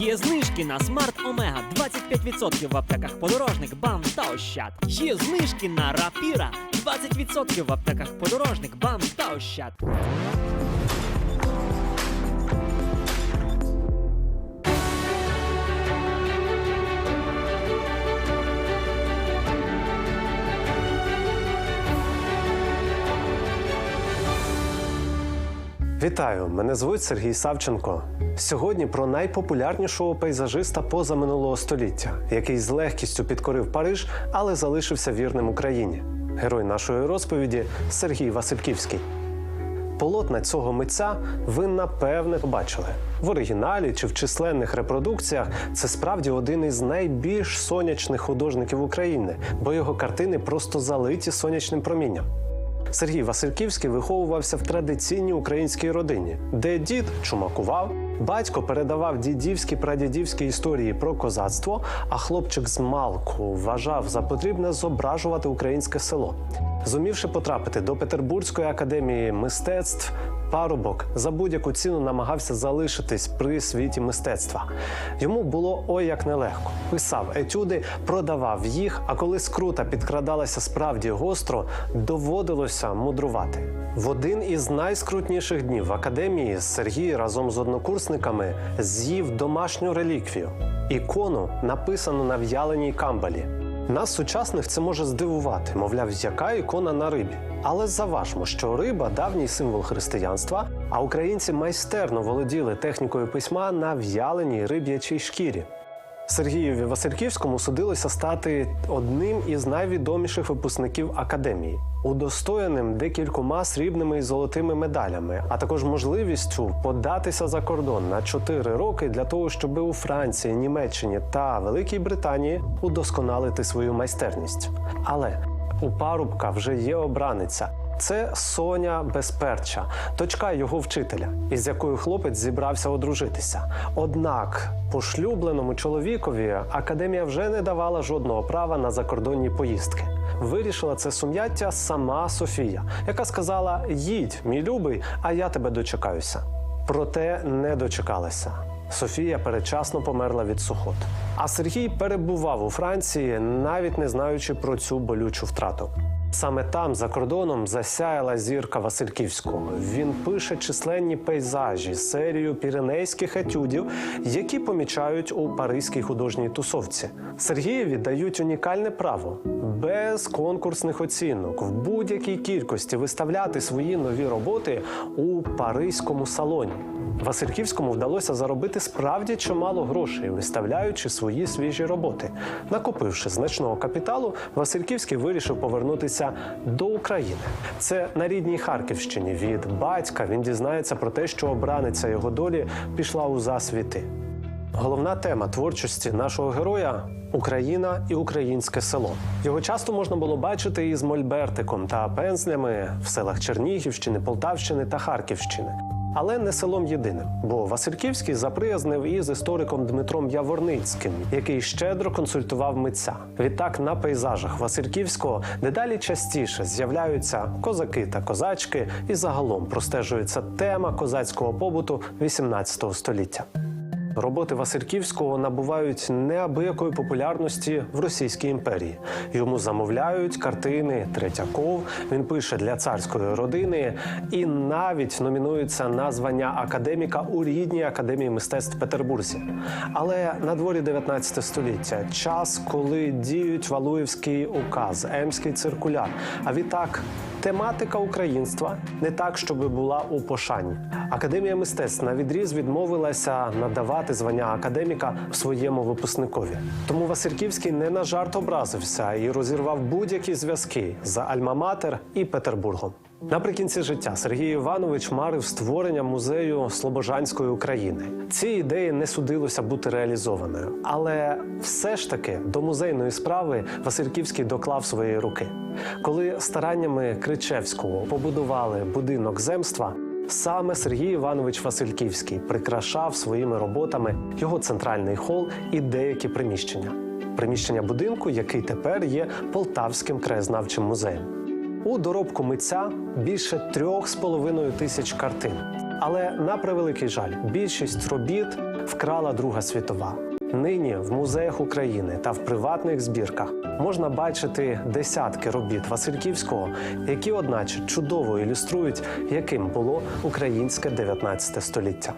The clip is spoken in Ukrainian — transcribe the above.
Є знижки на Смарт Омега 25% в аптеках подорожник, бам та ощад. Є знижки на Рапіра 20% в аптеках подорожник, бам та ощад. Вітаю! Мене звуть Сергій Савченко. Сьогодні про найпопулярнішого пейзажиста позаминулого століття, який з легкістю підкорив Париж, але залишився вірним Україні. Герой нашої розповіді Сергій Васильківський. Полотна цього митця ви напевне побачили в оригіналі чи в численних репродукціях. Це справді один із найбільш сонячних художників України, бо його картини просто залиті сонячним промінням. Сергій Васильківський виховувався в традиційній українській родині, де дід чумакував, батько передавав дідівські прадідівські історії про козацтво, а хлопчик з малку вважав за потрібне зображувати українське село. Зумівши потрапити до Петербурзької академії мистецтв, парубок за будь-яку ціну намагався залишитись при світі мистецтва. Йому було ой як нелегко. Писав етюди, продавав їх. А коли скрута підкрадалася справді гостро, доводилося мудрувати. В один із найскрутніших днів в академії Сергій разом з однокурсниками з'їв домашню реліквію ікону, написану на в'яленій камбалі. Нас, сучасних, це може здивувати, мовляв, яка ікона на рибі. Але заважмо, що риба давній символ християнства, а українці майстерно володіли технікою письма на в'яленій риб'ячій шкірі. Сергієві Васильківському судилося стати одним із найвідоміших випускників академії, удостоєним декількома срібними і золотими медалями, а також можливістю податися за кордон на 4 роки для того, щоб у Франції, Німеччині та Великій Британії удосконалити свою майстерність. Але у парубка вже є обраниця. Це Соня Безперча, дочка його вчителя, із якою хлопець зібрався одружитися. Однак пошлюбленому чоловікові академія вже не давала жодного права на закордонні поїздки. Вирішила це сум'яття сама Софія, яка сказала: їдь, мій любий, а я тебе дочекаюся. Проте не дочекалася. Софія передчасно померла від сухот. А Сергій перебував у Франції, навіть не знаючи про цю болючу втрату. Саме там, за кордоном, засяяла зірка Васильківського. Він пише численні пейзажі, серію піренейських етюдів, які помічають у паризькій художній тусовці. Сергієві дають унікальне право без конкурсних оцінок в будь-якій кількості виставляти свої нові роботи у паризькому салоні. Васильківському вдалося заробити справді чимало грошей, виставляючи свої свіжі роботи. Накопивши значного капіталу, Васильківський вирішив повернутися до України. Це на рідній Харківщині. Від батька він дізнається про те, що обраниця його долі пішла у засвіти. Головна тема творчості нашого героя Україна і українське село. Його часто можна було бачити із мольбертиком та пензлями в селах Чернігівщини, Полтавщини та Харківщини. Але не селом єдиним, бо Васильківський заприязнив із істориком Дмитром Яворницьким, який щедро консультував митця. Відтак на пейзажах Васильківського дедалі частіше з'являються козаки та козачки, і загалом простежується тема козацького побуту XVIII століття. Роботи Васильківського набувають неабиякої популярності в Російській імперії. Йому замовляють картини Третьяков. Він пише для царської родини і навіть номінується на звання академіка у рідній академії мистецтв Петербурзі. Але на дворі 19 століття час, коли діють Валуєвський указ, Емський циркуляр. А відтак тематика українства не так, щоби була у пошані. Академія мистецтв на відріз відмовилася надавати звання академіка своєму випускникові. Тому Васильківський не на жарт образився і розірвав будь-які зв'язки з Альма-Матер і Петербургом. Наприкінці життя Сергій Іванович марив створення музею Слобожанської України. Ці ідеї не судилося бути реалізованою, але все ж таки до музейної справи Васильківський доклав свої руки. Коли стараннями Кричевського побудували будинок земства. Саме Сергій Іванович Васильківський прикрашав своїми роботами його центральний хол і деякі приміщення. Приміщення будинку, який тепер є Полтавським краєзнавчим музеєм. У доробку митця більше трьох з половиною тисяч картин. Але на превеликий жаль, більшість робіт вкрала Друга світова. Нині в музеях України та в приватних збірках можна бачити десятки робіт Васильківського, які, одначе, чудово ілюструють, яким було українське 19 століття.